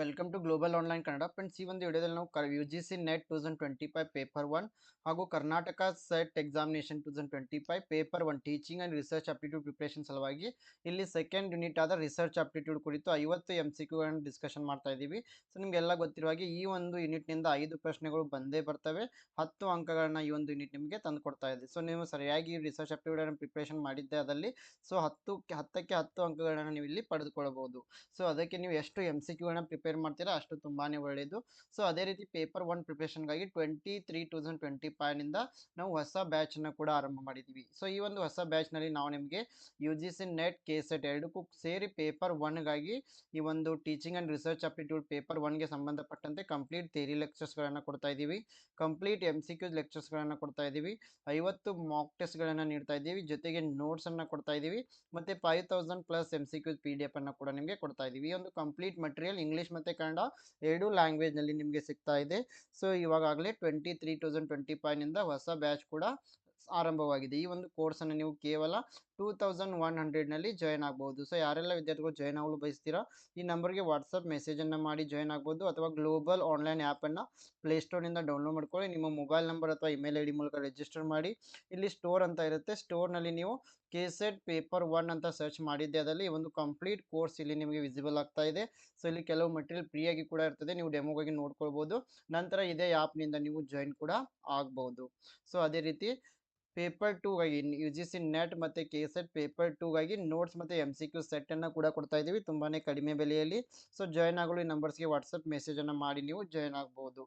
Welcome to global online Kannada friends ಈ ಒಂದು ವಿಡಿಯೋದಲ್ಲಿ ನಾವು U G C NET two thousand twenty five paper one ಹಾಗೂ Karnataka SET examination two thousand twenty five paper one teaching and research aptitude preparation ಸಲುವಾಗಿ ಇಲ್ಲಿ second unit ಆದ research aptitude ಕುರಿತು ಐವತ್ತು ಎಂ ಸಿ ಕ್ಯೂಗಳನ್ನು ಡಿಸ್ಕಷನ್ ಮಾಡ್ತಾ ಇದ್ದೀವಿ. So ನಿಮಗೆಲ್ಲ ಗೊತ್ತಿರುವ ಈ ಒಂದು ಯೂನಿಟ್ನಿಂದ ಐದು ಪ್ರಶ್ನೆಗಳು ಬಂದೇ ಬರ್ತವೆ. ಹತ್ತು ಅಂಕಗಳನ್ನ ಈ ಒಂದು ಯೂನಿಟ್ ನಿಮಗೆ ತಂದು ಕೊಡ್ತಾ ಇದೆ. ಸೊ ನೀವು ಸರಿಯಾಗಿ ರಿಸರ್ಚ್ ಅಪ್ಟಿಟ್ಯೂಡ್ ಪ್ರಿಪ್ರೇಷನ್ ಮಾಡಿದ್ದೆ ಅದರಲ್ಲಿ ಸೊ ಹತ್ತು, ಹತ್ತಕ್ಕೆ ಹತ್ತು ಅಂಕಗಳನ್ನು ನೀವು ಇಲ್ಲಿ ಪಡೆದುಕೊಳ್ಳಬಹುದು. ಸೊ ಅದಕ್ಕೆ ನೀವು ಎಷ್ಟು ಎಂ ಸಿ ಕ್ಯೂಗಳನ್ನು ಪ್ರಿಪೇರ್ ಮಾಡ್ತೀರಾ ಅಷ್ಟು ತುಂಬಾ ಒಳ್ಳೆಯದು ಸೊ ಅದೇ ರೀತಿ ಪೇಪರ್ ಒನ್ ಪ್ರಿಪ್ರೇಷನ್ಗಾಗಿ ಟ್ವೆಂಟಿ ತ್ರೀ ತೌಸಂಡ್ ಟ್ವೆಂಟಿ ಫೈವ್ನಿಂದ ನಾವು ಹೊಸ ಬ್ಯಾಚನ್ನು ಕೂಡ ಆರಂಭ ಮಾಡಿದ್ದೀವಿ ಸೊ ಈ ಒಂದು ಹೊಸ ಬ್ಯಾಚ್ನಲ್ಲಿ ನಾವು ನಿಮಗೆ U G C NET K SET ಎರಡಕ್ಕೂ ಸೇರಿ ಪೇಪರ್ ಒನ್ಗಾಗಿ ಈ ಒಂದು teaching and research aptitude paper ಒನ್ಗೆ ಸಂಬಂಧಪಟ್ಟಂತೆ ಕಂಪ್ಲೀಟ್ ಥೇರಿ ಲೆಕ್ಚರ್ಸ್ಗಳನ್ನು ಕೊಡ್ತಾ ಇದ್ದೀವಿ. ಕಂಪ್ಲೀಟ್ ಎಂ ಸಿ ಕ್ಯೂಸ್ ಲೆಕ್ಚರ್ಸ್ಗಳನ್ನು ಕೊಡ್ತಾ ಇದ್ದೀವಿ. ಐವತ್ತು ಮಾಕ್ ಟೆಸ್ಟ್ಗಳನ್ನು ನೀಡ್ತಾ ಇದ್ದೀವಿ. ಜೊತೆಗೆ ನೋಟ್ಸನ್ನು ಕೊಡ್ತಾ ಇದ್ದೀವಿ. ಮತ್ತು five thousand plus M C Qs P D F ಅನ್ನು ಕೂಡ ನಿಮಗೆ ಕೊಡ್ತಾ ಇದ್ದೀವಿ. ಈ ಒಂದು ಕಂಪ್ಲೀಟ್ ಮಟೀರಿಯಲ್ ಇಂಗ್ಲೀಷ್ ಮತ್ತು ಕನ್ನಡ ಎರಡು ಲ್ಯಾಂಗ್ವೇಜ್ನಲ್ಲಿ ನಿಮಗೆ ಸಿಗ್ತಾ ಇದೆ. ಸೊ ಇವಾಗಲೇ ಟ್ವೆಂಟಿ ತ್ರೀ ತೌಸಂಡ್ ಟ್ವೆಂಟಿ ಫೈವ್ನಿಂದ ಹೊಸ ಬ್ಯಾಚ್ ಕೂಡ ಆರಂಭವಾಗಿದೆ. ಈ ಒಂದು ಕೋರ್ಸನ್ನು ನೀವು ಕೇವಲ ಟೂ ತೌಸಂಡ್ ಒನ್ ಹಂಡ್ರೆಡ್ನಲ್ಲಿ ಜಾಯ್ನ್ ಆಗ್ಬೋದು ಸೊ, ಯಾರೆಲ್ಲ ವಿದ್ಯಾರ್ಥಿಗಳು ಜಾಯ್ನ್ ಆಗಲು ಬಯಸ್ತೀರಾ, ಈ ನಂಬರ್ಗೆ ವಾಟ್ಸಪ್ ಮೆಸೇಜನ್ನು ಮಾಡಿ ಜಾಯ್ನ್ ಆಗ್ಬೋದು ಅಥವಾ ಗ್ಲೋಬಲ್ ಆನ್ಲೈನ್ ಆ್ಯಪನ್ನು ಪ್ಲೇಸ್ಟೋರ್ನಿಂದ ಡೌನ್ಲೋಡ್ ಮಾಡ್ಕೊಳ್ಳಿ. ನಿಮ್ಮ ಮೊಬೈಲ್ ನಂಬರ್ ಅಥವಾ ಇಮೇಲ್ ಐ ಡಿ ಮೂಲಕ ರಿಜಿಸ್ಟರ್ ಮಾಡಿ, ಇಲ್ಲಿ ಸ್ಟೋರ್ ಅಂತ ಇರುತ್ತೆ. ಸ್ಟೋರ್ನಲ್ಲಿ ನೀವು ಕೆ ಸೆಟ್ ಪೇಪರ್ ಒನ್ ಅಂತ ಸರ್ಚ್ ಮಾಡಿದ್ದೆ, ಅದರಲ್ಲಿ ಒಂದು ಕಂಪ್ಲೀಟ್ ಕೋರ್ಸ್ ಇಲ್ಲಿ ನಿಮಗೆ ವಿಸಿಬಲ್ ಆಗ್ತಾ ಇದೆ. ಸೊ, ಇಲ್ಲಿ ಕೆಲವು ಮಟೀರಿಯಲ್ ಫ್ರೀಯಾಗಿ ಕೂಡ ಇರ್ತದೆ. ನೀವು ಡೆಮೋಗಾಗಿ ನೋಡ್ಕೊಳ್ಬೋದು ನಂತರ ಇದೇ ಆ್ಯಪ್ನಿಂದ ನೀವು ಜಾಯಿನ್ ಕೂಡ ಆಗ್ಬೋದು ಸೊ, ಅದೇ ರೀತಿ ಪೇಪರ್ ಟೂಗಾಗಿ ಯು ಜಿ ಸಿ ನೆಟ್ ಮತ್ತು ಕೆ ಸೆಟ್ ಪೇಪರ್ ಟೂಗಾಗಿ ನೋಟ್ಸ್ ಮತ್ತು ಎಂ ಸಿ ಕ್ಯೂ ಸೆಟ್ಟನ್ನು ಕೂಡ ಕೊಡ್ತಾ ಇದ್ದೀವಿ ತುಂಬಾ ಕಡಿಮೆ ಬೆಲೆಯಲ್ಲಿ. ಸೊ, ಜಾಯ್ನ್ ಆಗಲು ಈ ನಂಬರ್ಸ್ಗೆ ವಾಟ್ಸಪ್ ಮೆಸೇಜನ್ನು ಮಾಡಿ, ನೀವು ಜಾಯ್ನ್ ಆಗ್ಬೋದು.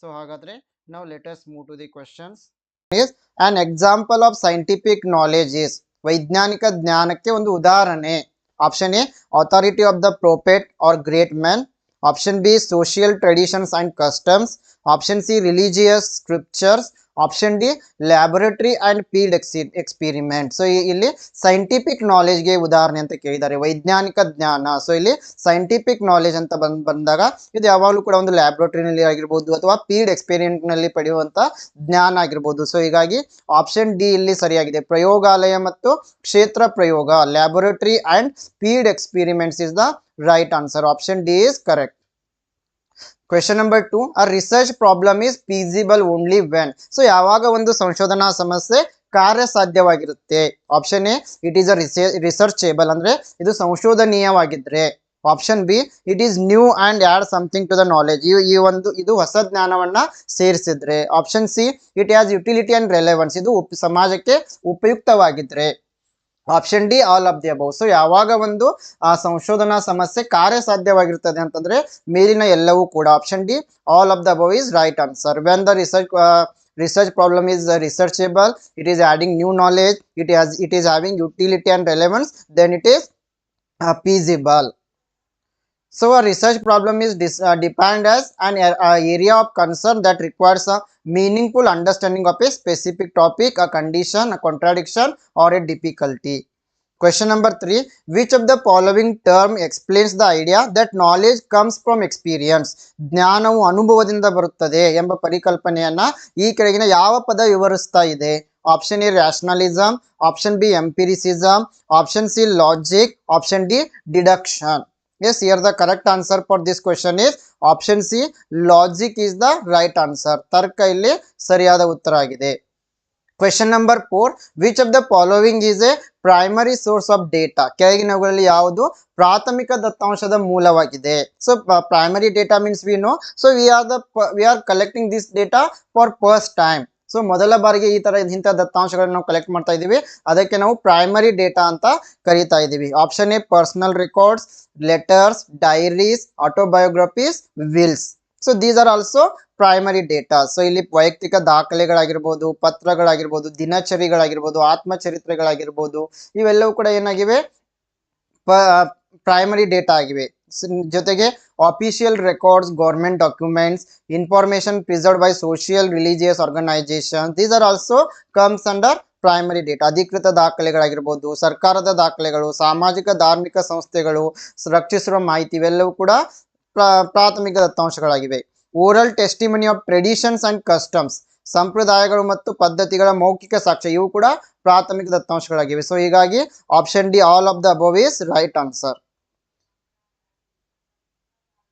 ಸೊ, ಹಾಗಾದರೆ ನಾವು latest move to the questions is an example of scientific knowledge ವೈಜ್ಞಾನಿಕ ಜ್ಞಾನಕ್ಕೆ ಒಂದು ಉದಾಹರಣೆ. Option A authority of the prophet or great man option B social traditions and customs option C religious scriptures option D laboratory and field ex experiment so ಇಲ್ಲಿ scientific ನಾಲೆಜ್ಗೆ ಉದಾಹರಣೆ ಅಂತ ಕೇಳಿದ್ದಾರೆ. ವೈಜ್ಞಾನಿಕ ಜ್ಞಾನ. ಸೊ ಇಲ್ಲಿ ಸೈಂಟಿಫಿಕ್ ನಾಲೆಜ್ ಅಂತ ಬಂದ್, ಬಂದಾಗ ಇದು ಯಾವಾಗಲೂ ಕೂಡ ಒಂದು ಲ್ಯಾಬೊರೇಟರಿನಲ್ಲಿ ಆಗಿರ್ಬೋದು ಅಥವಾ ಫೀಲ್ಡ್ ಎಕ್ಸ್ಪೆರಿಮೆಂಟ್ನಲ್ಲಿ ಪಡೆಯುವಂಥ ಜ್ಞಾನ ಆಗಿರ್ಬೋದು. ಸೊ ಹೀಗಾಗಿ ಆಪ್ಷನ್ ಡಿ ಇಲ್ಲಿ ಸರಿಯಾಗಿದೆ. ಪ್ರಯೋಗಾಲಯ ಮತ್ತು ಕ್ಷೇತ್ರ ಪ್ರಯೋಗ laboratory and field experiments is the right answer option D is correct question number two a research problem is feasible only when so ಯಾವಾಗ ಒಂದು ಸಂಶೋಧನಾ ಸಮಸ್ಯೆ ಕಾರ್ಯಸಾಧ್ಯವಾಗಿರುತ್ತೆ? Option A it is a researchable ಅಂದ್ರೆ ಇದು ಸಂಶೋಧನೀಯವಾಗಿದ್ರೆ. Option B it is new and add something to the knowledge ಈ ಒಂದು, ಇದು ಹೊಸ ಜ್ಞಾನವನ್ನ ಸೇರಿಸಿದ್ರೆ. Option C it as utility and relevance ಇದು ಸಮಾಜಕ್ಕೆ ಉಪಯುಕ್ತವಾಗಿದ್ರೆ. Option D all of the above so ಯಾವಾಗ ಒಂದು ಆ ಸಂಶೋಧನಾ ಸಮಸ್ಯೆ ಕಾರ್ಯಸಾಧ್ಯವಾಗಿರ್ತದೆ ಅಂತಂದ್ರೆ ಮೇಲಿನ ಎಲ್ಲವೂ ಕೂಡ option D all of the above is right answer when the research research problem is researchable is adding new knowledge it has it is having utility and relevance then it is uh, feasible so a research problem is dis, uh, defined as an a- a area of concern that requires a meaningful understanding of a specific topic a condition a contradiction or a difficulty question number 3 which of the following term explains the idea that knowledge comes from experience ಜ್ಞಾನವು ಅನುಭವದಿಂದ ಬರುತ್ತದೆ ಎಂಬ ಪರಿಕಲ್ಪನೆಯನ್ನ ಈ ಕೆಳಗಿನ ಯಾವ ಪದ ವಿವರಿಸ್ತಾ ಇದೆ option A rationalism option B empiricism option C logic option D deduction Yes here the correct answer for this question is option C logic is the right answer ತರ್ಕ ಇಲ್ಲಿ ಸರಿಯಾದ ಉತ್ತರ ಆಗಿದೆ. Question number four which of the following is a primary source of data ಕೆಳಗಿನವುಗಳಲ್ಲಿ ಯಾವುದು ಪ್ರಾಥಮಿಕ ದತ್ತಾಂಶದ ಮೂಲವಾಗಿದೆ. So primary data means we know so we are the we are collecting this data for first time so ಮೊದಲ ಬಾರಿಗೆ ಈ ತರ ಇಂಥ ದತ್ತಾಂಶಗಳನ್ನು ನಾವು ಕಲೆಕ್ಟ್ ಮಾಡ್ತಾ ಇದ್ದೀವಿ. ಅದಕ್ಕೆ ನಾವು ಪ್ರೈಮರಿ ಡೇಟಾ ಅಂತ ಕರೀತಾ ಇದ್ದೀವಿ. Option A personal records letters diaries autobiographies wills so these are also primary data so ಇಲ್ಲಿ ವೈಯಕ್ತಿಕ ದಾಖಲೆಗಳಾಗಿರ್ಬೋದು, ಪತ್ರಗಳಾಗಿರ್ಬೋದು, ದಿನಚರಿಗಳಾಗಿರ್ಬೋದು, ಆತ್ಮಚರಿತ್ರೆಗಳಾಗಿರ್ಬೋದು, ಇವೆಲ್ಲವೂ ಕೂಡ ಏನಾಗಿವೆ? ಪ್ರೈಮರಿ ಡೇಟಾ ಆಗಿವೆ. ಜೊತೆಗೆ official records government documents information preserved by social religious organizations. These are also comes under primary data ಅಧಿಕೃತ ದಾಖಲೆಗಳಾಗಿರ್ಬೋದು ಸರ್ಕಾರದ ದಾಖಲೆಗಳು ಸಾಮಾಜಿಕ ಧಾರ್ಮಿಕ ಸಂಸ್ಥೆಗಳು ರಕ್ಷಿಸಿರುವ ಮಾಹಿತಿ ಇವೆಲ್ಲವೂ ಕೂಡ ಪ್ರಾ- ಪ್ರಾಥಮಿಕ ದತ್ತಾಂಶಗಳಾಗಿವೆ oral testimony of traditions and customs ಸಂಪ್ರದಾಯಗಳು ಮತ್ತು ಪದ್ಧತಿಗಳ ಮೌಖಿಕ ಸಾಕ್ಷ್ಯ ಇವು ಕೂಡ ಪ್ರಾಥಮಿಕ ದತ್ತಾಂಶಗಳಾಗಿವೆ ಸೊ ಹೀಗಾಗಿ option D all of the above is right answer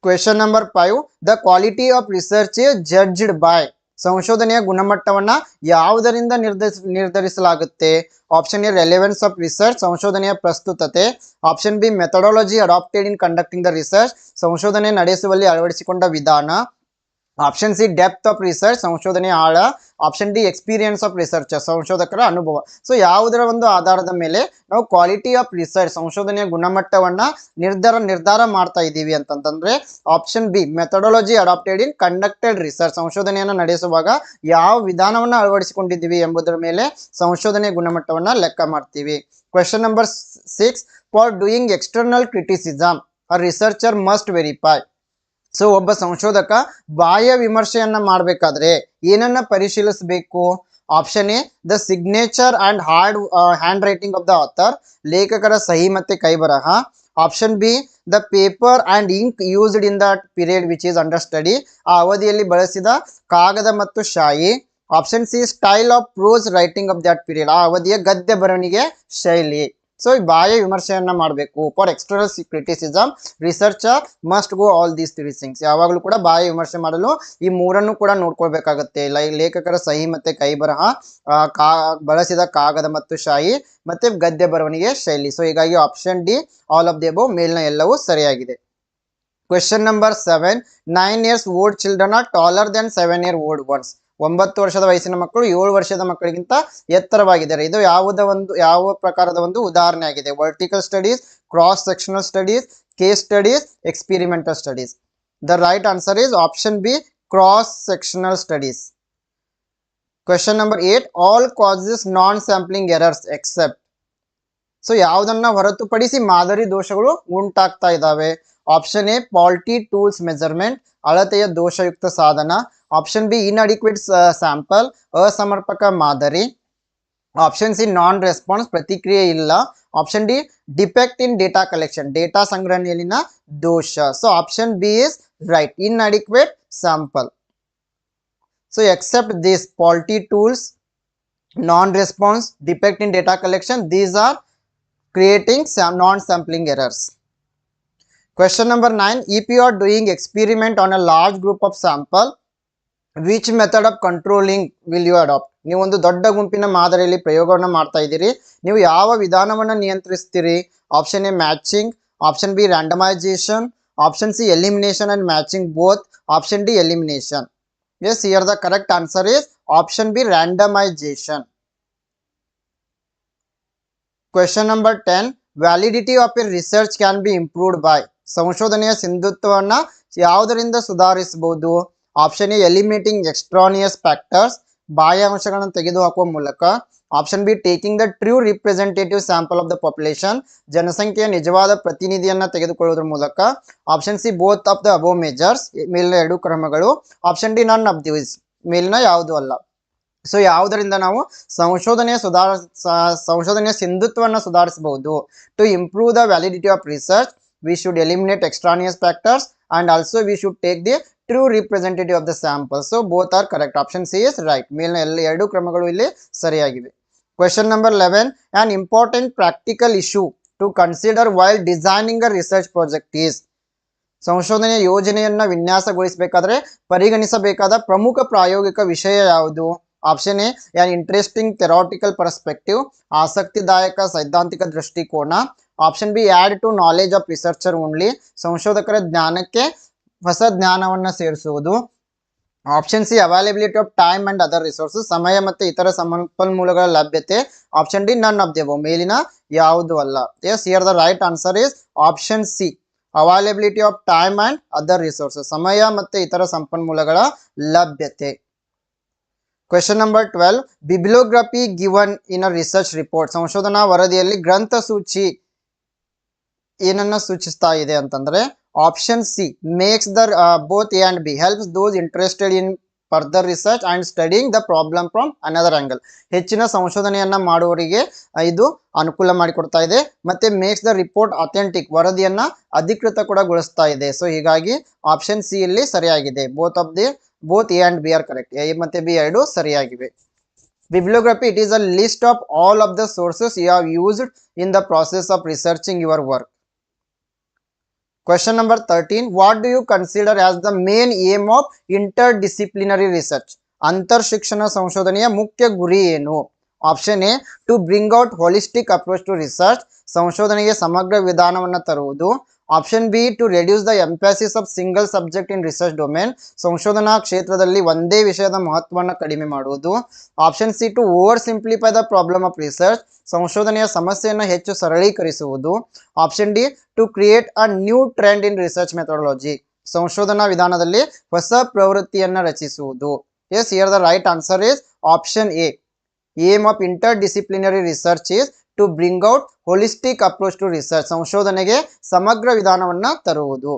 question number five the quality of research judged by ಸಂಶೋಧನೆಯ ಗುಣಮಟ್ಟವನ್ನು ಯಾವುದರಿಂದ ನಿರ್ಧರಿಸ, ನಿರ್ಧರಿಸಲಾಗುತ್ತೆ? Option A relevance of research ಸಂಶೋಧನೆಯ ಪ್ರಸ್ತುತತೆ. Option B methodology adopted in conducting the research ಸಂಶೋಧನೆ ನಡೆಸುವಲ್ಲಿ ಅಳವಡಿಸಿಕೊಂಡ ವಿಧಾನ. Option C depth of research ಸಂಶೋಧನೆಯ ಆಳ. Option D experience of research ಸಂಶೋಧಕರ ಅನುಭವ. ಸೊ ಯಾವುದರ ಒಂದು ಆಧಾರದ ಮೇಲೆ ನಾವು ಕ್ವಾಲಿಟಿ ಆಫ್ ರಿಸರ್ಚ್ ಸಂಶೋಧನೆಯ ಗುಣಮಟ್ಟವನ್ನ ನಿರ್ಧಾರ ನಿರ್ಧಾರ ಮಾಡ್ತಾ ಇದ್ದೀವಿ ಅಂತಂತಂದ್ರೆ option B methodology adopted in conducted research ಸಂಶೋಧನೆಯನ್ನು ನಡೆಸುವಾಗ ಯಾವ ವಿಧಾನವನ್ನು ಅಳವಡಿಸಿಕೊಂಡಿದ್ದೀವಿ ಎಂಬುದರ ಮೇಲೆ ಸಂಶೋಧನೆಯ ಗುಣಮಟ್ಟವನ್ನ ಲೆಕ್ಕ ಮಾಡ್ತೀವಿ. Question number six for doing external criticism a researcher must verify so ಒಬ್ಬ ಸಂಶೋಧಕ ಬಾಹ್ಯ ವಿಮರ್ಶೆಯನ್ನ ಮಾಡಬೇಕಾದ್ರೆ ಏನನ್ನ ಪರಿಶೀಲಿಸಬೇಕು? Option A the signature and hard hand writing of the author ಲೇಖಕರ ಸಹಿ ಮತ್ತೆ ಕೈಬರಹ. Option B the paper and ink used in the period which is under study ಆ ಅವಧಿಯಲ್ಲಿ ಬಳಸಿದ ಕಾಗದ ಮತ್ತು ಶಾಯಿ. Option C style of prose writing of that period ಆ ಅವಧಿಯ ಗದ್ಯ ಬರವಣಿಗೆ ಶೈಲಿ. ಸೊ ಈ ಬಾಯ ವಿಮರ್ಶೆಯನ್ನ ಮಾಡಬೇಕು. For external criticism researcher must go all these three things ಯಾವಾಗಲೂ ಕೂಡ ಬಾಯ ವಿಮರ್ಶೆ ಮಾಡಲು ಈ ಮೂರನ್ನು ಕೂಡ ನೋಡ್ಕೊಳ್ಬೇಕಾಗುತ್ತೆ. ಲೈ, ಲೇಖಕರ ಸಹಿ ಮತ್ತೆ ಕೈ ಬರಹ ಕಾ, ಬಳಸಿದ ಕಾಗದ ಮತ್ತು ಶಾಯಿ ಮತ್ತೆ ಗದ್ಯ ಬರವಣಿಗೆ ಶೈಲಿ. ಸೊ ಹೀಗಾಗಿ option D all of the above ಮೇಲ್ನ ಎಲ್ಲವೂ ಸರಿಯಾಗಿದೆ. Question number seven nine years old children are taller than seven year old ones ಒಂಬತ್ತು ವರ್ಷದ ವಯಸ್ಸಿನ ಮಕ್ಕಳು ಏಳು ವರ್ಷದ ಮಕ್ಕಳಿಗಿಂತ ಎತ್ತರವಾಗಿದ್ದಾರೆ. ಇದು ಯಾವುದ ಒಂದು, ಯಾವ ಪ್ರಕಾರದ ಒಂದು ಉದಾಹರಣೆ ಆಗಿದೆ? Vertical studies cross sectional studies case studies experimental studies the right answer is option B cross sectional studies question number eight all causes non sampling errors except so ಯಾವುದನ್ನ ಹೊರತುಪಡಿಸಿ ಮಾದರಿ ದೋಷಗಳು ಉಂಟಾಗ್ತಾ ಇದ್ದಾವೆ? Option A faulty tools measurement ಅಳತೆಯ ದೋಷಯುಕ್ತ ಸಾಧನ. Option B inadequate sample ಅಸಮರ್ಪಕ ಮಾದರಿ. ಆಪ್ಷನ್ ಸಿ ನಾನ್ ರೆಸ್ಪಾನ್ಸ್ ಪ್ರತಿಕ್ರಿಯೆ ಇಲ್ಲ. Option D defect in data collection data ಸಂಗ್ರಹಣೆಯಲ್ಲಿನ ದೋಷ. So option B is right inadequate sample so except this faulty tools non response defect in data collection these are creating sam- non-sampling errors. Question number 9. If you are doing experiment on a large group of sample, which method of controlling will you adopt? ನೀವು ಒಂದು ದೊಡ್ಡ ಗುಂಪಿನ ಮಾದರಿಯಲ್ಲಿ ಪ್ರಯೋಗವನ್ನು ಮಾಡ್ತಾ ಇದ್ದೀರಿ. ನೀವು ಯಾವ ವಿಧಾನವನ್ನು ನಿಯಂತ್ರಿಸ್ತೀರಿ? Option A matching option B randomisation option C elimination and matching both option D elimination yes here the correct answer is option B randomisation question number ten validity of a research can be improved by ಸಂಶೋಧನೆಯ ಸಿಂಧುತ್ವವನ್ನು ಯಾವುದರಿಂದ ಸುಧಾರಿಸಬಹುದು? Option A eliminating extraneous factors ಬಾಹ್ಯ ಅಂಶಗಳನ್ನು ತೆಗೆದುಹಾಕುವ ಮೂಲಕ. Option B taking the true representative sample of the population ಜನಸಂಖ್ಯೆಯ ನಿಜವಾದ ಪ್ರತಿನಿಧಿಯನ್ನು ತೆಗೆದುಕೊಳ್ಳುವುದರ ಮೂಲಕ. Option C both of the above measures ಮೇಲಿನ ಎರಡು ಕ್ರಮಗಳು. Option D none of this ಮೇಲಿನ ಯಾವುದು ಅಲ್ಲ. ಸೊ ಯಾವುದರಿಂದ ನಾವು ಸಂಶೋಧನೆಯ ಸುಧಾರ ಸಂಶೋಧನೆಯ ಸಿಂಧುತ್ವವನ್ನು ಸುಧಾರಿಸಬಹುದು? To improve the validity of research we should eliminate extraneous factors and also we should take the true representative of the sample so both are correct option C is right ಮೇಲಿನ ಎಲ್ಲ ಎರಡು ಕ್ರಮಗಳು ಇಲ್ಲಿ ಸರಿಯಾಗಿವೆ. Question number eleven an important practical issue to consider while designing a research project is ಸಂಶೋಧನೆಯ ಯೋಜನೆಯನ್ನ ವಿನ್ಯಾಸಗೊಳಿಸಬೇಕಾದ್ರೆ ಪರಿಗಣಿಸಬೇಕಾದ ಪ್ರಮುಖ ಪ್ರಾಯೋಗಿಕ ವಿಷಯ ಯಾವುದು? Option A an interesting theoretical perspective ಆಸಕ್ತಿದಾಯಕ ಸೈದ್ಧಾಂತಿಕ ದೃಷ್ಟಿಕೋನ. Option B add to knowledge of researcher only ಸಂಶೋಧಕರ ಜ್ಞಾನಕ್ಕೆ ಹೊಸ ಜ್ಞಾನವನ್ನು ಸೇರಿಸುವುದು. Option C availability of time and other resources ಸಮಯ ಮತ್ತು ಇತರ ಸಂಪನ್ಮೂಲಗಳ ಲಭ್ಯತೆ. ಆಪ್ಷನ್ ಡಿ ನನ್ ಆಫ್ ಮೇಲಿನ ಯಾವುದು ಅಲ್ಲ. Yes here the right answer is option C availability of time and other resources ಸಮಯ ಮತ್ತು ಇತರ ಸಂಪನ್ಮೂಲಗಳ ಲಭ್ಯತೆ. Question number twelve bibliography given in a research report ಸಂಶೋಧನಾ ವರದಿಯಲ್ಲಿ ಗ್ರಂಥ ಸೂಚಿ ಏನನ್ನ ಸೂಚಿಸ್ತಾ ಇದೆ ಅಂತಂದ್ರೆ option C makes the both A and B helps those interested in further research and studying the problem from another angle ಹೆಚ್ಚಿನ ಸಂಶೋಧನೆಯನ್ನ ಮಾಡುವವರಿಗೆ ಇದು ಅನುಕೂಲ ಮಾಡಿಕೊಡ್ತಾ ಇದೆ. ಮತ್ತೆ ಮೇಕ್ಸ್ ದ ರಿಪೋರ್ಟ್ ಅಥೆಂಟಿಕ್ ವರದಿಯನ್ನ ಅಧಿಕೃತ ಕೂಡ ಗೊಳಿಸ್ತಾ ಇದೆ. ಸೊ ಹೀಗಾಗಿ ಆಪ್ಷನ್ ಸಿ ಇಲ್ಲಿ ಸರಿಯಾಗಿದೆ. Both of the both A and B are correct A ಮತ್ತೆ ಬಿ ಎರಡು ಸರಿಯಾಗಿವೆ. Bibliography it is a list of all of the sources you have used in the process of researching your work Question number 13. What do you consider as the main aim of interdisciplinary research? ಅಂತರ್ ಶಿಕ್ಷಣ ಸಂಶೋಧನೆಯ ಮುಖ್ಯ ಗುರಿ ಏನು option A to bring out holistic approach to research ಸಂಶೋಧನೆಗೆ ಸಮಗ್ರ ವಿಧಾನವನ್ನು ತರುವುದು option B to reduce the emphasis of single subject in research domain ಸಂಶೋಧನಾ ಕ್ಷೇತ್ರದಲ್ಲಿ ಒಂದೇ ವಿಷಯದ ಮಹತ್ವವನ್ನು ಕಡಿಮೆ ಮಾಡುವುದು option C to oversimplify the problem of research ಸಂಶೋಧನೆಯ ಸಮಸ್ಯೆಯನ್ನು ಹೆಚ್ಚು ಸರಳೀಕರಿಸುವುದು option D to create a new trend in research methodology ಸಂಶೋಧನಾ ವಿಧಾನದಲ್ಲಿ ಹೊಸ ಪ್ರವೃತ್ತಿಯನ್ನು ರಚಿಸುವುದು. Yes here the right answer is option A aim of interdisciplinary research is to bring out holistic approach to research ಸಂಶೋಧನೆಗೆ ಸಮಗ್ರ ವಿಧಾನವನ್ನು ತರುವುದು.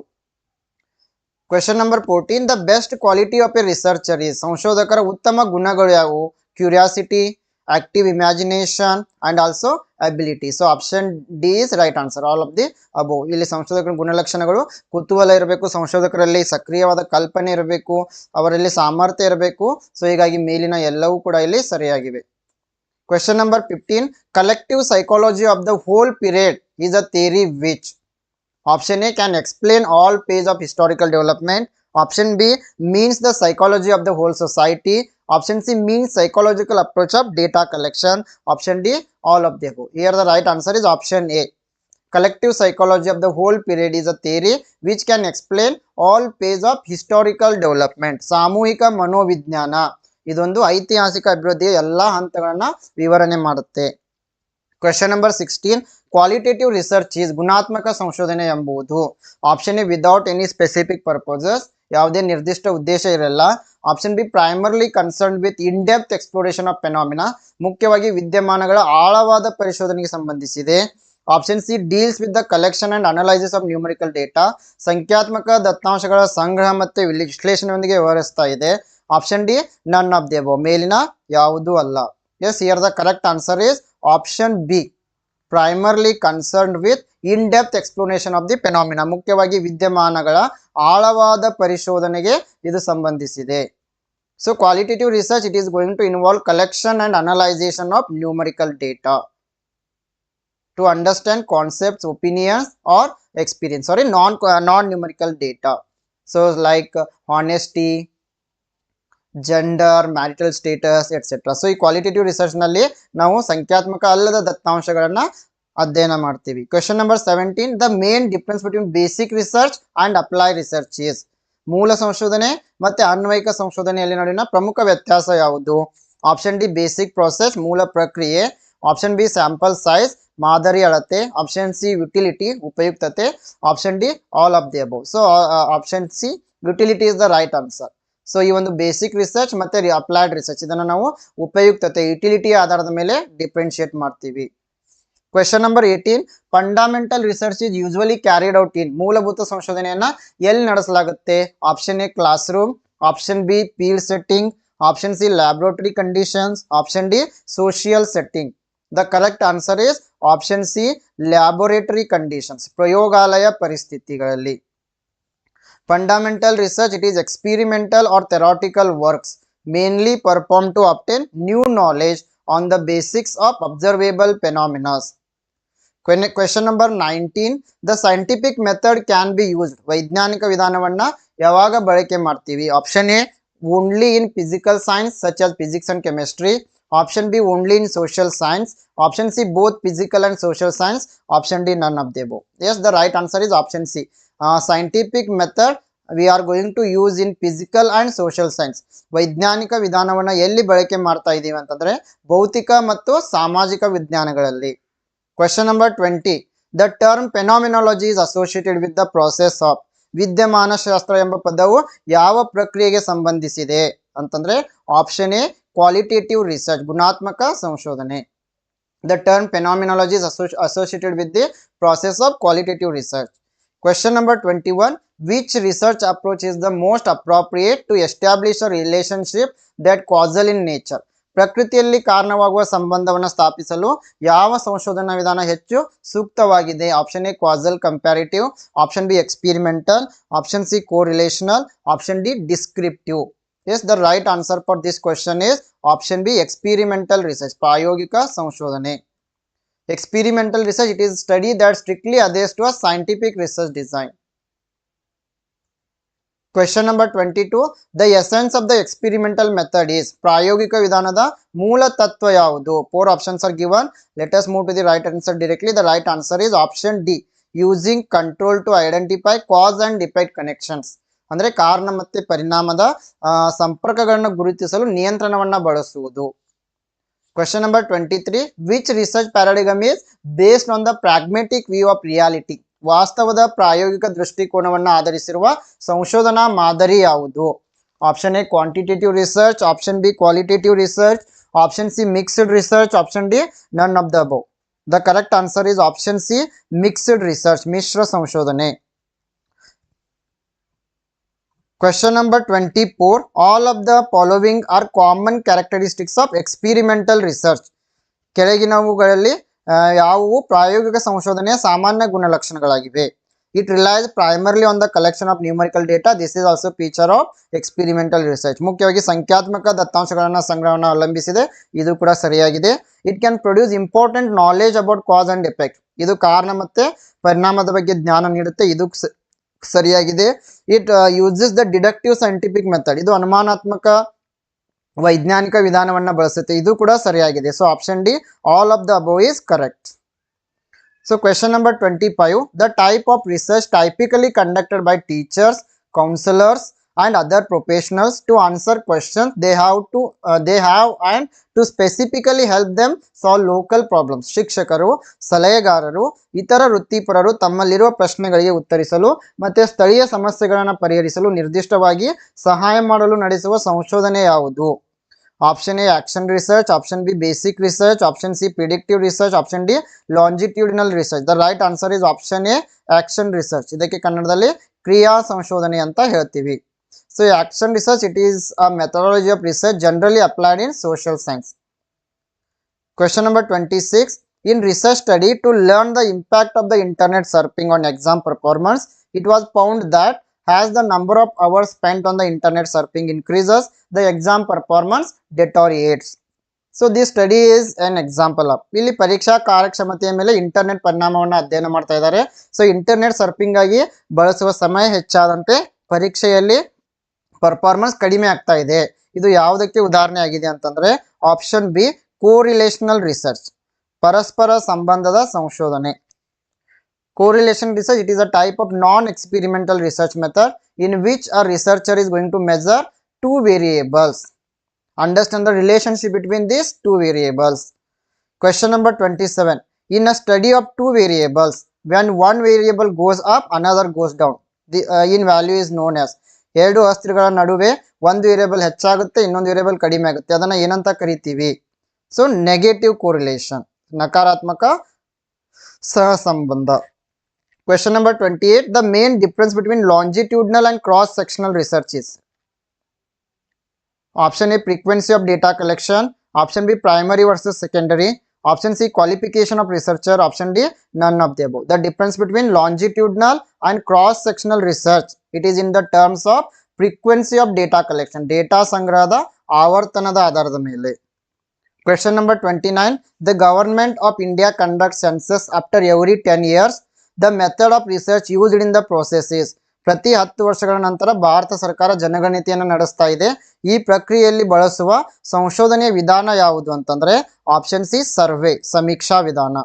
Question number fourteen the best quality of a researcher is ಸಂಶೋಧಕರ ಉತ್ತಮ ಗುಣಗಳು ಯಾವುವು? Curiosity active imagination and also ability so option D is right answer all of the above ಇಲ್ಲಿ ಸಂಶೋಧಕರ ಗುಣಲಕ್ಷಣಗಳು ಕುತೂಹಲ ಇರಬೇಕು, ಸಂಶೋಧಕರಲ್ಲಿ ಸಕ್ರಿಯವಾದ ಕಲ್ಪನೆ ಇರಬೇಕು, ಅವರಲ್ಲಿ ಸಾಮರ್ಥ್ಯ ಇರಬೇಕು. ಸೊ ಹೀಗಾಗಿ ಮೇಲಿನ ಎಲ್ಲವೂ ಕೂಡ ಇಲ್ಲಿ ಸರಿಯಾಗಿವೆ. Question number 15. Collective psychology of the whole period is a theory which? Option A can explain all phase of historical development. Option B means the psychology of the whole society. Option C means psychological approach of data collection. Option D all of the above. Here the right answer is option A. Collective psychology of the whole period is a theory which can explain all phase of historical development. Samuhika Manovidyana. ಇದೊಂದು ಐತಿಹಾಸಿಕ ಅಭಿವೃದ್ಧಿಯ ಎಲ್ಲ ಹಂತಗಳನ್ನ ವಿವರಣೆ ಮಾಡುತ್ತೆ. Question number sixteen qualitative research is ಗುಣಾತ್ಮಕ ಸಂಶೋಧನೆ ಎಂಬುದು. Option A without any specific purposes ಯಾವುದೇ ನಿರ್ದಿಷ್ಟ ಉದ್ದೇಶ ಇರಲ್ಲ. Option B primarily concern with in depth exploration of phenomena ಮುಖ್ಯವಾಗಿ ವಿದ್ಯಮಾನಗಳ ಆಳವಾದ ಪರಿಶೋಧನೆಗೆ ಸಂಬಂಧಿಸಿದೆ. Option C deals with the collection and analysis of numerical data ಸಂಖ್ಯಾತ್ಮಕ ದತ್ತಾಂಶಗಳ ಸಂಗ್ರಹ ಮತ್ತು ವಿಶ್ಲೇಷಣೆಯೊಂದಿಗೆ ವ್ಯವಹರಿಸ್ತಾ ಇದೆ. Option D none of the above ಮೇಲಿನ ಯಾವುದೂ ಅಲ್ಲ yes here the correct answer is option B primarily concerned with in depth exploration of the phenomena ಮುಖ್ಯವಾಗಿ ವಿದ್ಯಮಾನಗಳ ಆಳವಾದ ಪರಿಶೋಧನೆಗೆ ಇದು ಸಂಬಂಧಿಸಿದೆ so qualitative research it is going to involve collection and analysation of numerical data to understand concepts opinions or experience sorry non non numerical data so like honesty gender marital status etcetera so ಈ qualitative ರಿಸರ್ಚ್ನಲ್ಲಿ ನಾವು ಸಂಖ್ಯಾತ್ಮಕ ಅಲ್ಲದ ದತ್ತಾಂಶಗಳನ್ನ ಅಧ್ಯಯನ ಮಾಡ್ತೀವಿ. Question number seventeen the main difference between basic research and apply research is ಮೂಲ ಸಂಶೋಧನೆ ಮತ್ತೆ ಅನ್ವಯಿಕ ಸಂಶೋಧನೆಯಲ್ಲಿ ನಡುವಿನ ಪ್ರಮುಖ ವ್ಯತ್ಯಾಸ ಯಾವುದು? ಆಪ್ಷನ್ ಡಿ ಬೇಸಿಕ್ ಪ್ರೊಸೆಸ್ ಮೂಲ ಪ್ರಕ್ರಿಯೆ. ಆಪ್ಷನ್ ಬಿ ಸ್ಯಾಂಪಲ್ ಸೈಜ್ ಮಾದರಿ ಅಳತೆ. ಆಪ್ಷನ್ ಸಿ ಯುಟಿಲಿಟಿ ಉಪಯುಕ್ತತೆ. Option D all of the above so option C utility is the right answer so ಈ ಒಂದು ಬೇಸಿಕ್ ರಿಸರ್ಚ್ ಮತ್ತೆ ಅಪ್ಲೈಡ್ ರಿಸರ್ಚ್ ಇದನ್ನು ನಾವು ಉಪಯುಕ್ತತೆ ಯುಟಿಲಿಟಿ ಆಧಾರದ ಮೇಲೆ ಡಿಫ್ರೆನ್ಶಿಯೇಟ್ ಮಾಡ್ತೀವಿ. Question number eighteen fundamental research is usually carried out in ಮೂಲಭೂತ ಸಂಶೋಧನೆಯನ್ನ ಎಲ್ಲಿ ನಡೆಸಲಾಗುತ್ತೆ? Option A classroom option B field setting option C laboratory conditions option D social setting the correct answer is option C laboratory conditions ಪ್ರಯೋಗಾಲಯ ಪರಿಸ್ಥಿತಿಗಳಲ್ಲಿ. Fundamental research it is experimental or theoretical works mainly perform to obtain new knowledge on the basics of observable phenomenas question number nineteen the scientific method can be used ವೈಜ್ಞಾನಿಕ ವಿಧಾನವನ್ನ ಯಾವಾಗ ಬಳಕೆ ಮಾಡ್ತೀವಿ option A only in physical science such as physics and chemistry option B only in social science option C both physical and social science option D none of the above yes the right answer is option C scientific method we are going to use in physical and social science ವೈಜ್ಞಾನಿಕ ವಿಧಾನವನ್ನು ಎಲ್ಲಿ ಬಳಕೆ ಮಾಡ್ತಾ ಇದ್ದೀವಿ ಅಂತಂದರೆ ಭೌತಿಕ ಮತ್ತು ಸಾಮಾಜಿಕ ವಿಜ್ಞಾನಗಳಲ್ಲಿ. Question number twenty the term phenomenology is associated with the process of ವಿದ್ಯಮಾನ ಶಾಸ್ತ್ರ ಎಂಬ ಪದವು ಯಾವ ಪ್ರಕ್ರಿಯೆಗೆ ಸಂಬಂಧಿಸಿದೆ ಅಂತಂದ್ರೆ ಆಪ್ಷನ್ ಎ ಕ್ವಾಲಿಟೇಟಿವ್ ರಿಸರ್ಚ್ ಗುಣಾತ್ಮಕ ಸಂಶೋಧನೆ. The term phenomenology is associated with the process of qualitative research question number twenty one which research approach is the most appropriate to establish a relationship that causal in nature? ಪ್ರಕೃತಿಯಲ್ಲಿ ಕಾರಣವಾಗುವ ಸಂಬಂಧವನ್ನು ಸ್ಥಾಪಿಸಲು ಯಾವ ಸಂಶೋಧನಾ ವಿಧಾನ ಹೆಚ್ಚು ಸೂಕ್ತವಾಗಿದೆ? Option A causal comparative option B experimental option C correlational option D descriptive yes the right answer for this question is option B experimental research ಪ್ರಾಯೋಗಿಕ ಸಂಶೋಧನೆ. Experimental research it is study that strictly adheres to a scientific research design question number twenty two the essence of the experimental method is ಪ್ರಾಯೋಗಿಕ ವಿಧಾನದ ಮೂಲ ತತ್ವ ಯಾವುದು four options are given let's move to the right answer directly the right answer is option D using control to identify cause and effect connections ಅಂದ್ರೆ ಕಾರಣ ಮತ್ತೆ ಪರಿಣಾಮದ ಸಂಪರ್ಕಗಳನ್ನು ಗುರುತಿಸಲು ನಿಯಂತ್ರಣವನ್ನ ಬಳಸುವುದು question number twenty three which research paradigm is based on the pragmatic view of reality ವಾಸ್ತವದ ಪ್ರಾಯೋಗಿಕ ದೃಷ್ಟಿಕೋನವನ್ನು ಆಧರಿಸಿರುವ ಸಂಶೋಧನಾ ಮಾದರಿ ಯಾವುದು? Option A quantitative research option B qualitative research option C mixed research option D none of the above the correct answer is option C mixed research ಮಿಶ್ರ ಸಂಶೋಧನೆ Question number 24. All of the following are common characteristics of experimental research. ಕೆಳಗಿನವುಗಳಲ್ಲಿ ಯಾವುವು ಪ್ರಾಯೋಗಿಕ ಸಂಶೋಧನೆಯ ಸಾಮಾನ್ಯ ಗುಣಲಕ್ಷಣಗಳಾಗಿವೆ? It relies primarily on the collection of numerical data this is also feature of experimental research ಮುಖ್ಯವಾಗಿ ಸಂಖ್ಯಾತ್ಮಕ ದತ್ತಾಂಶಗಳನ್ನು ಸಂಗ್ರಹವನ್ನು ಅವಲಂಬಿಸಿದೆ. ಇದು ಕೂಡ ಸರಿಯಾಗಿದೆ. It can produce important knowledge about cause and effect ಇದು ಕಾರಣ ಮತ್ತು ಪರಿಣಾಮದ ಬಗ್ಗೆ ಜ್ಞಾನ ನೀಡುತ್ತೆ. ಇದು ಸರಿಯಾಗಿದೆ. It uses the deductive scientific method ಇದು ಅನುಮಾನಾತ್ಮಕ ವೈಜ್ಞಾನಿಕ ವಿಧಾನವನ್ನ ಬಳಸುತ್ತೆ. ಇದು ಕೂಡ ಸರಿಯಾಗಿದೆ. So option D all of the above is correct so question number twenty five the type of research typically conducted by teachers counsellors other other to to answer they they to to they have and to specifically help them solve local problems ಶಿಕ್ಷಕರು, ಸಲಹೆಗಾರರು, ಇತರ ವೃತ್ತಿಪರರು ತಮ್ಮಲ್ಲಿರುವ ಪ್ರಶ್ನೆಗಳಿಗೆ ಉತ್ತರಿಸಲು ಮತ್ತು ಸ್ಥಳೀಯ ಸಮಸ್ಯೆಗಳನ್ನು ಪರಿಹರಿಸಲು ನಿರ್ದಿಷ್ಟವಾಗಿ ಸಹಾಯ ಮಾಡಲು ನಡೆಸುವ ಸಂಶೋಧನೆ ಯಾವುದು? Option A action research option B basic research option C predictive research option D longitudinal research the right answer is option A action research ಇದಕ್ಕೆ ಕನ್ನಡದಲ್ಲಿ ಕ್ರಿಯಾ ಸಂಶೋಧನೆ ಅಂತ ಹೇಳ್ತೀವಿ. So action research it is a methodology of research generally applied in social science Question number 26. In research study to learn the impact of the internet surfing on exam performance, it was found that as the number of hours spent on the internet surfing increases, the exam performance deteriorates. So this study is an example of ಇಲ್ಲಿ ಪರೀಕ್ಷಾ ಕಾರ್ಯಕ್ಷಮತೆಯ ಮೇಲೆ internet ಪರಿಣಾಮವನ್ನು ಅಧ್ಯಯನ ಮಾಡ್ತಾ ಇದ್ದಾರೆ so internet surfing ಆಗಿ ಬಳಸುವ ಸಮಯ ಹೆಚ್ಚಾದಂತೆ ಪರೀಕ್ಷೆಯಲ್ಲಿ ಪರ್ಫಾರ್ಮೆನ್ಸ್ ಕಡಿಮೆ ಆಗ್ತಾ ಇದೆ ಇದು ಯಾವುದಕ್ಕೆ ಉದಾಹರಣೆ ಆಗಿದೆ ಅಂತಂದ್ರೆ ಆಪ್ಷನ್ ಬಿ ಕೋರಿಲೇಷನಲ್ ರಿಸರ್ಚ್ ಪರಸ್ಪರ ಸಂಬಂಧದ ಸಂಶೋಧನೆ correlation research it is a type of non experimental research method in which a researcher is going to measure two variables understand the relationship between these two variables question number 27 in a study of two variables when one variable goes up another goes down the uh, in value is known as ಎರಡು ಅಸ್ಥಿರಗಳ ನಡುವೆ ಒಂದು variable ಹೆಚ್ಚಾಗುತ್ತೆ, ಇನ್ನೊಂದು variable ಕಡಿಮೆ ಆಗುತ್ತೆ ಅದನ್ನ ಏನಂತ ಕರಿತೀವಿ? ಸೊ ನೆಗೆಟಿವ್ ಕೋರಿಲೇಷನ್ ನಕಾರಾತ್ಮಕ ಸಹಸಂಬಂಧ. Question number twenty eight the main difference between longitudinal and cross sectional research is option A frequency of data collection option B primary versus secondary option C qualification of researcher option D none of the above the difference between longitudinal and cross sectional research it is in the terms of frequency of data collection data ಸಂಗ್ರಹದ ಆವರ್ತನದ ಆಧಾರದ ಮೇಲೆ question number twenty nine the government of India conduct census after every ten years the method of research used in the processes ಪ್ರತಿ ಹತ್ತು ವರ್ಷಗಳ ನಂತರ ಭಾರತ ಸರ್ಕಾರ ಜನಗಣತಿಯನ್ನು ನಡೆಸ್ತಾ ಇದೆ. ಈ ಪ್ರಕ್ರಿಯೆಯಲ್ಲಿ ಬಳಸುವ ಸಂಶೋಧನೆಯ ವಿಧಾನ ಯಾವುದು ಅಂತಂದ್ರೆ ಆಪ್ಷನ್ ಸಿ ಸರ್ವೆ ಸಮೀಕ್ಷಾ ವಿಧಾನ.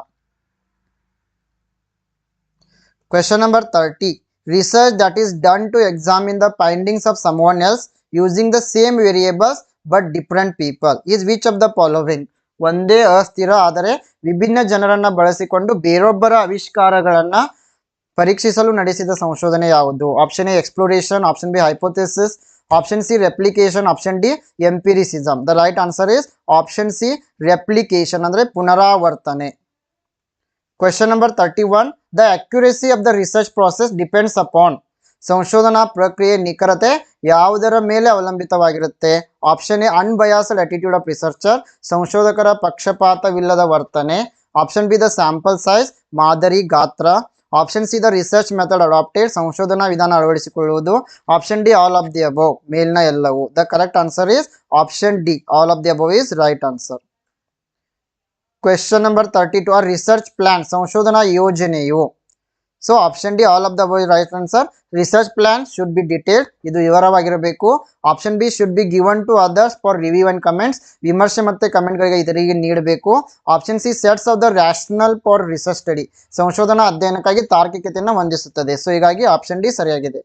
Question number thirty research that is done to examine the findings of someone else using the same variables but different people. Is which of the following? ಒಂದೇ ಅಸ್ಥಿರ, ಆದರೆ ವಿಭಿನ್ನ ಜನರನ್ನ ಬಳಸಿಕೊಂಡು ಬೇರೊಬ್ಬರ ಆವಿಷ್ಕಾರಗಳನ್ನ ಪರೀಕ್ಷಿಸಲು ನಡೆಸಿದ ಸಂಶೋಧನೆ ಯಾವುದು? Option A exploration option B hypothesis option C replication option D empiricism the right answer is option C replication ಅಂದ್ರೆ ಪುನರಾವರ್ತನೆ. Question number thirty one the accuracy of the research process depends upon ಸಂಶೋಧನಾ ಪ್ರಕ್ರಿಯೆ ನಿಖರತೆ ಯಾವುದರ ಮೇಲೆ ಅವಲಂಬಿತವಾಗಿರುತ್ತೆ. Option A unbiased attitude of researcher ಸಂಶೋಧಕರ ಪಕ್ಷಪಾತವಿಲ್ಲದ ವರ್ತನೆ. Option B the sample size ಮಾದರಿ ಗಾತ್ರ. Option C the research method adapted ಸಂಶೋಧನಾ ವಿಧಾನ ಅಳವಡಿಸಿಕೊಳ್ಳುವುದು. Option D all of the above ಮೇಲ್ನ ಎಲ್ಲವೂ. The correct answer is option D all of the above is right answer question number thirty two are research plan ಸಂಶೋಧನಾ ಯೋಜನೆಯು so option D all of the above right answer research plan should be detailed ಇದು ವಿವರವಾಗಿರಬೇಕು. Option B should be given to others for review and comments ವಿಮರ್ಶೆ ಮತ್ತು ಕಮೆಂಟ್ಗಳಿಗೆ ಇದರಿಗೆ ನೀಡಬೇಕು. Option C sets of the rationale for research study ಸಂಶೋಧನಾ ಅಧ್ಯಯನಕ್ಕಾಗಿ ತಾರ್ಕಿಕತೆಯನ್ನು ಹೊಂದಿಸುತ್ತದೆ. ಸೊ ಹೀಗಾಗಿ ಆಪ್ಷನ್ ಡಿ ಸರಿಯಾಗಿದೆ.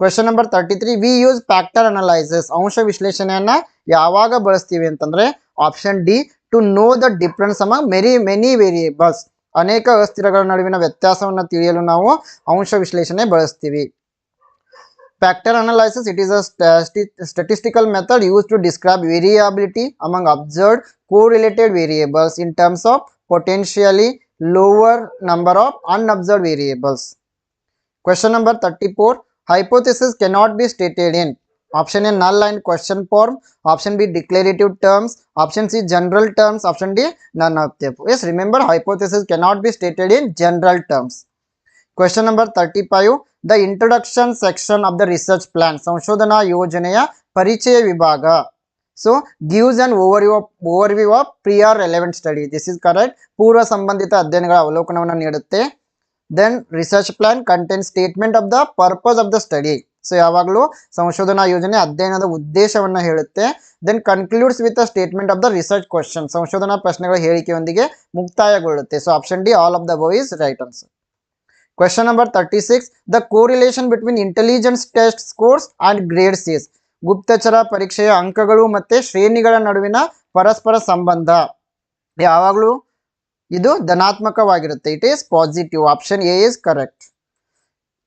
Question number thirty three we use factor analysis ಅಂಶ ವಿಶ್ಲೇಷಣೆಯನ್ನು ಯಾವಾಗ ಬಳಸ್ತೀವಿ ಅಂತಂದರೆ option D To know the difference among many many variables ಅನೇಕ ಅಸ್ಥಿರಗಳ ನಡುವಿನ ವ್ಯತ್ಯಾಸವನ್ನು ತಿಳಿಯಲು ನಾವು ಅಂಶ ವಿಶ್ಲೇಷಣೆ ಬಳಸ್ತೀವಿ factor analysis it is a statistical method use to describe variability among observed co-related variables in terms of potentially lower number of unobserved variables. Question number 34. Hypothesis cannot be stated in Option A null and question form, option B declarative terms, option C general terms, option D none of them. Yes, remember hypothesis cannot be stated in general terms. Question number 35. The introduction section of the research plan, ಸಂಶೋಧನಾ ಯೋಜನೆಯ ಪರಿಚಯ ವಿಭಾಗ so gives an overview of overview of prior relevant study this is correct ಪೂರ್ವ ಸಂಬಂಧಿತ ಅಧ್ಯಯನಗಳ ಅವಲೋಕನವನ್ನು ನೀಡುತ್ತೆ then research plan content statement of the purpose of the study so ಯಾವಾಗಲೂ ಸಂಶೋಧನಾ ಯೋಜನೆ ಅಧ್ಯಯನದ ಉದ್ದೇಶವನ್ನು ಹೇಳುತ್ತೆ. Then concludes with a statement of the research question ಸಂಶೋಧನಾ ಪ್ರಶ್ನೆಗಳ ಹೇಳಿಕೆಯೊಂದಿಗೆ ಮುಕ್ತಾಯಗೊಳ್ಳುತ್ತೆ. So option D all of the above is right answer question number thirty six the correlation between intelligence test scores and grades is ಗುಪ್ತಚರ ಪರೀಕ್ಷೆಯ ಅಂಕಗಳು ಮತ್ತೆ ಶ್ರೇಣಿಗಳ ನಡುವಿನ ಪರಸ್ಪರ ಸಂಬಂಧ. ಯಾವಾಗಲೂ ಇದು ಧನಾತ್ಮಕವಾಗಿರುತ್ತೆ. It is positive option A is correct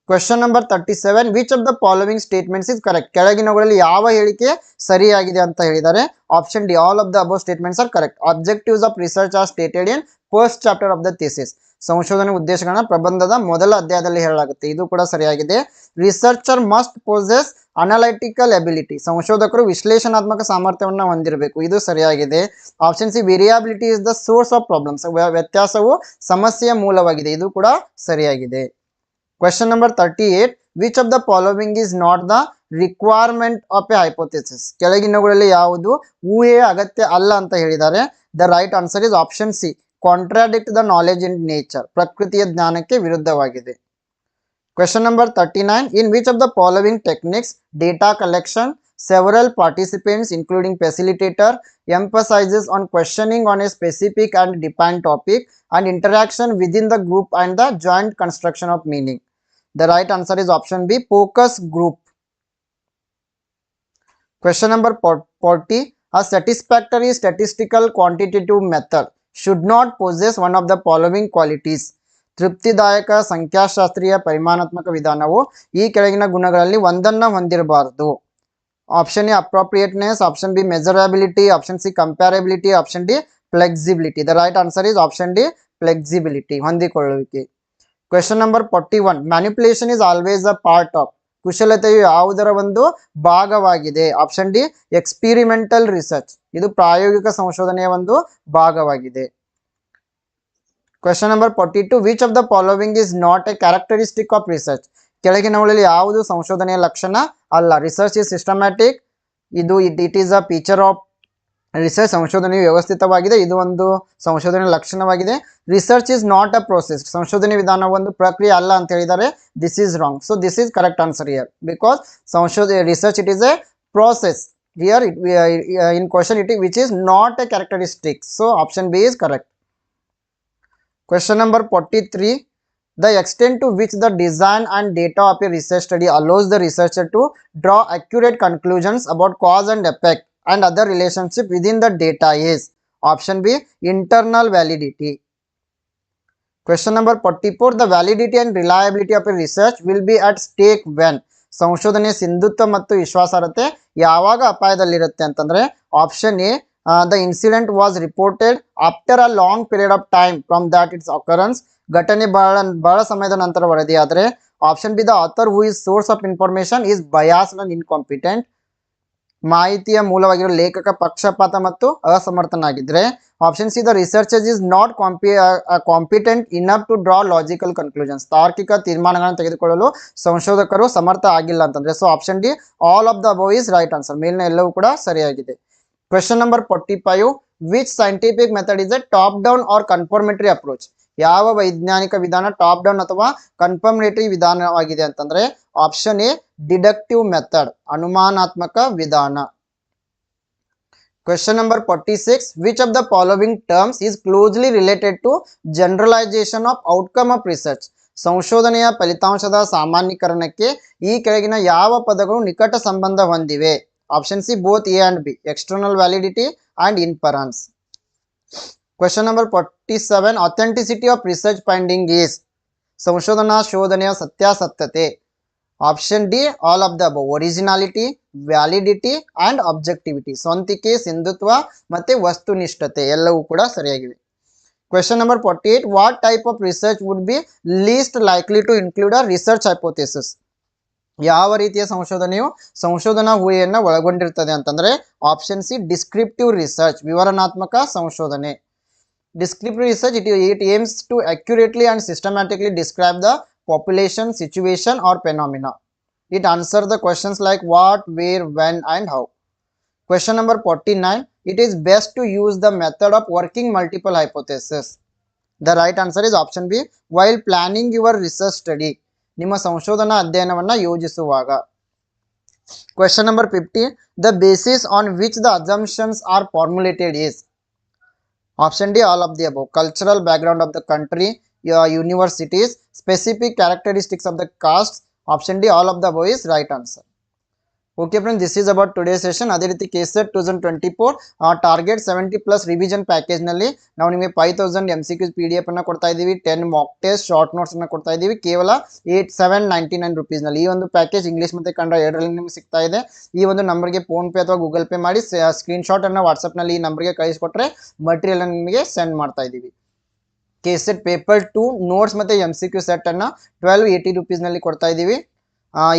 question number thirty seven which of the following statements is correct ಕೆಳಗಿನವುಗಳಲ್ಲಿ ಯಾವ ಹೇಳಿಕೆ ಸರಿಯಾಗಿದೆ ಅಂತ ಹೇಳಿದ್ದಾರೆ option D all of the above statements are correct objectives of research are stated in first chapter of the thesis ಸಂಶೋಧನೆ ಉದ್ದೇಶಗಳನ್ನ ಪ್ರಬಂಧದ ಮೊದಲ ಅಧ್ಯಾಯದಲ್ಲಿ ಹೇಳಲಾಗುತ್ತೆ. ಇದು ಕೂಡ ಸರಿಯಾಗಿದೆ. Researcher must possess analytical ability ಸಂಶೋಧಕರು ವಿಶ್ಲೇಷಣಾತ್ಮಕ ಸಾಮರ್ಥ್ಯವನ್ನು ಹೊಂದಿರಬೇಕು. ಇದು ಸರಿಯಾಗಿದೆ. Option C variability is the source of problems ವ್ಯತ್ಯಾಸವು ಸಮಸ್ಯೆಯ ಮೂಲವಾಗಿದೆ. ಇದು ಕೂಡ ಸರಿಯಾಗಿದೆ. Number thirty eight which of the following is not the requirement of a hypothesis ಕೆಳಗಿನವುಗಳಲ್ಲಿ ಯಾವುದು? ಊಹೆಯ ಅಗತ್ಯ ಅಲ್ಲ ಅಂತ ಹೇಳಿದ್ದಾರೆ. The right answer is option C contradict the knowledge in nature ಪ್ರಕೃತಿಯ ಜ್ಞಾನಕ್ಕೆ ವಿರುದ್ಧವಾಗಿದೆ. Question number thirty nine in which of the following techniques data collection several participants including facilitator emphasizes on questioning on a specific and defined topic and interaction within the group and the joint construction of meaning the right answer is option b focus group question number 40 a satisfactory statistical quantitative method should not possess one of the following qualities ತೃಪ್ತಿದಾಯಕ ಸಂಖ್ಯಾಶಾಸ್ತ್ರೀಯ ಪರಿಮಾಣಾತ್ಮಕ ವಿಧಾನವು ಈ ಕೆಳಗಿನ ಗುಣಗಳಲ್ಲಿ ಒಂದನ್ನ ಹೊಂದಿರಬಾರದು option A appropriateness option B measurability option C comparability option D flexibility the right answer is option D flexibility ಹೊಂದಿಕೊಳ್ಳುವಿಕೆ question number forty one manipulation is always a part of ಕುಶಲತೆಯು ಯಾವುದರ ಒಂದು ಭಾಗವಾಗಿದೆ ಆಪ್ಷನ್ ಡಿ ಎಕ್ಸ್ಪಿರಿಮೆಂಟಲ್ ರಿಸರ್ಚ್ ಇದು ಪ್ರಾಯೋಗಿಕ ಸಂಶೋಧನೆಯ ಒಂದು ಭಾಗವಾಗಿದೆ question number forty two which of the following is not a characteristic of research ಕೆಳಗಿನವುಗಳಲ್ಲಿ ಯಾವುದು ಸಂಶೋಧನೆಯ ಲಕ್ಷಣ ಅಲ್ಲ. ರಿಸರ್ಚ್ ಇಸ್ ಸಿಸ್ಟಮ್ಯಾಟಿಕ್ ಇದು it it is a feature of research ಸಂಶೋಧನೆಯು ವ್ಯವಸ್ಥಿತವಾಗಿದೆ. ಇದು ಒಂದು ಸಂಶೋಧನೆ ಲಕ್ಷಣವಾಗಿದೆ. Research is not a process ಸಂಶೋಧನೆ ವಿಧಾನ ಒಂದು ಪ್ರಕ್ರಿಯೆ ಅಲ್ಲ ಅಂತ ಹೇಳಿದ್ದಾರೆ. This is wrong so this is correct answer here because ಸಂಶೋಧನೆ research it is a process here in question it which is not a characteristic so option B is correct question number forty 43. The extent to which the design and data of a research study allows the researcher to draw accurate conclusions about cause and effect and other relationship within the data is option B internal validity. Question number 44. The validity and reliability of a research will be at stake when ಸಂಶೋಧನೆ ಸಿಂಧುತ್ವ ಮತ್ತು ವಿಶ್ವಾಸಾರ್ಹತೆ ಯಾವಾಗ ಅಪಾಯದಲ್ಲಿರುತ್ತೆ ಅಂತಂದ್ರೆ option A the incident was reported after a long period of time from that its occurrence ಘಟನೆ ಬಹಳ ಬಹಳ ಸಮಯದ ನಂತರ ವರದಿಯಾದರೆ option B the author who is source of information is bias and incompetent ಮಾಹಿತಿಯ ಮೂಲವಾಗಿರೋ ಲೇಖಕ, ಪಕ್ಷಪಾತ ಮತ್ತು ಅಸಮರ್ಥನಾಗಿದ್ರೆ option C the researchers is not ಕಾಂಪಿ competent enough to draw logical conclusions ತಾರ್ಕಿಕ ತೀರ್ಮಾನಗಳನ್ನು ತೆಗೆದುಕೊಳ್ಳಲು ಸಂಶೋಧಕರು ಸಮರ್ಥ ಆಗಿಲ್ಲ ಅಂತಂದ್ರೆ so option D all of the above is right answer ಮೇಲಿನ ಎಲ್ಲವೂ ಕೂಡ ಸರಿಯಾಗಿದೆ. Question number forty five which scientific method is a top down or confirmatory approach ಯಾವ ವೈಜ್ಞಾನಿಕ ವಿಧಾನ ಟಾಪ್ ಡೌನ್ ಅಥವಾ ಕನ್ಫರ್ಮೇಟರಿ ವಿಧಾನವಾಗಿದೆ ಅಂತಂದ್ರೆ ಆಪ್ಷನ್ ಎ ಡಿಡಕ್ಟಿವ್ ಮೆಥಡ್ ಅನುಮಾನಾತ್ಮಕ ವಿಧಾನ. Question number 46. Which of the following terms is closely related to generalization of outcome of research ಸಂಶೋಧನೆಯ ಫಲಿತಾಂಶದ ಸಾಮಾನ್ಯೀಕರಣಕ್ಕೆ ಈ ಕೆಳಗಿನ ಯಾವ ಪದಗಳು ನಿಕಟ ಸಂಬಂಧ ಹೊಂದಿವೆ? Option C both A and B external validity and inference question number forty seven authenticity of research finding is ಸಂಶೋಧನಾ ಶೋಧನೆಯ ಸತ್ಯಾಸತ್ಯತೆ option D all of the above originality validity and objectivity ಸ್ವಂತಿಕೆ ಸಿಂಧುತ್ವ ಮತ್ತೆ ವಸ್ತುನಿಷ್ಠತೆ ಎಲ್ಲವೂ ಕೂಡ ಸರಿಯಾಗಿವೆ. Question number forty eight what type of research would be least likely to include a research hypothesis ಯಾವ ರೀತಿಯ ಸಂಶೋಧನೆಯು ಸಂಶೋಧನಾ ಊಹೆಯನ್ನು ಒಳಗೊಂಡಿರ್ತದೆ ಅಂತಂದ್ರೆ ಆಪ್ಷನ್ ಸಿ ಡಿಸ್ಕ್ರಿಪ್ಟಿವ್ ರಿಸರ್ಚ್ ವಿವರಣಾತ್ಮಕ ಸಂಶೋಧನೆ. Descriptive research it it aims to accurately and systematically describe the population, situation, or phenomena. It answers the questions like what, where, when, and how. Question number 49. It is best to use the method of working multiple hypotheses. The right answer is option B. While planning your research study. ನಿಮ್ಮ ಸಂಶೋಧನಾ ಅಧ್ಯಯನವನ್ನು ಯೋಜಿಸುವಾಗ question number fifty the basis on which the assumptions are formulated is Option D, all of the above. Cultural background of the country, your universities, specific characteristics of the caste. Option D, all of the above is right answer. Okay friend this is about today session ಅದೇ ರೀತಿ K set two thousand twenty four target seventy plus revision ಪ್ಯಾಕೇಜ್ನಲ್ಲಿ ನಾವು ನಿಮಗೆ five thousand M C Qs P D F ಅನ್ನು ಕೊಡ್ತಾ ಇದ್ದೀವಿ ten mock test short ನೋಟ್ಸನ್ನು ಕೊಡ್ತಾ ಇದ್ದೀವಿ. ಕೇವಲ ಏಟ್ ಸೆವೆನ್ ನೈಂಟಿ ನೈನ್ ರುಪೀಸ್ನಲ್ಲಿ ಈ ಒಂದು ಪ್ಯಾಕೇಜ್ ಇಂಗ್ಲೀಷ್ ಮತ್ತು ಕನ್ನಡ ಎರಡರಲ್ಲಿ ನಿಮಗೆ ಸಿಗ್ತಾ ಇದೆ. ಈ ಒಂದು ನಂಬರ್ಗೆ ಫೋನ್ ಪೇ ಅಥವಾ ಗೂಗಲ್ ಪೇ ಮಾಡಿ ಸ್ಕ್ರೀನ್ ಶಾಟನ್ನು ಅನ್ನು ವಾಟ್ಸಪ್ನಲ್ಲಿ ಈ ನಂಬರ್ಗೆ ಕಳಿಸ್ಕೊಟ್ರೆ ಮಟೀರಿಯಲ್ ನಿಮಗೆ ಸೆಂಡ್ ಮಾಡ್ತಾ ಇದ್ದೀವಿ. K SET paper two notes ಮತ್ತು ಎಂ ಸಿ ಕ್ಯೂ ಸೆಟ್ಟನ್ನು ಟ್ವೆಲ್ವ್ ಏಯ್ಟಿ ರುಪೀಸ್ನಲ್ಲಿ ಕೊಡ್ತಾ ಇದ್ದೀವಿ.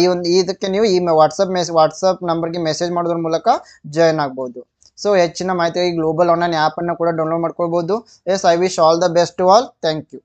ಈ ಒಂದು ಇದಕ್ಕೆ ನೀವು ಈ ವಾಟ್ಸಪ್ ಮೆಸ್ ವಾಟ್ಸಪ್ ನಂಬರ್ಗೆ ಮೆಸೇಜ್ ಮಾಡೋದ್ರ ಮೂಲಕ ಜಾಯ್ನ್ ಆಗ್ಬೋದು. ಸೊ ಹೆಚ್ಚಿನ ಮಾಹಿತಿಗಾಗಿ ಗ್ಲೋಬಲ್ ಆನ್ಲೈನ್ ಆ್ಯಪನ್ನು ಕೂಡ ಡೌನ್ಲೋಡ್ ಮಾಡ್ಕೊಳ್ಬೋದು. Yes I wish all the best to all thank you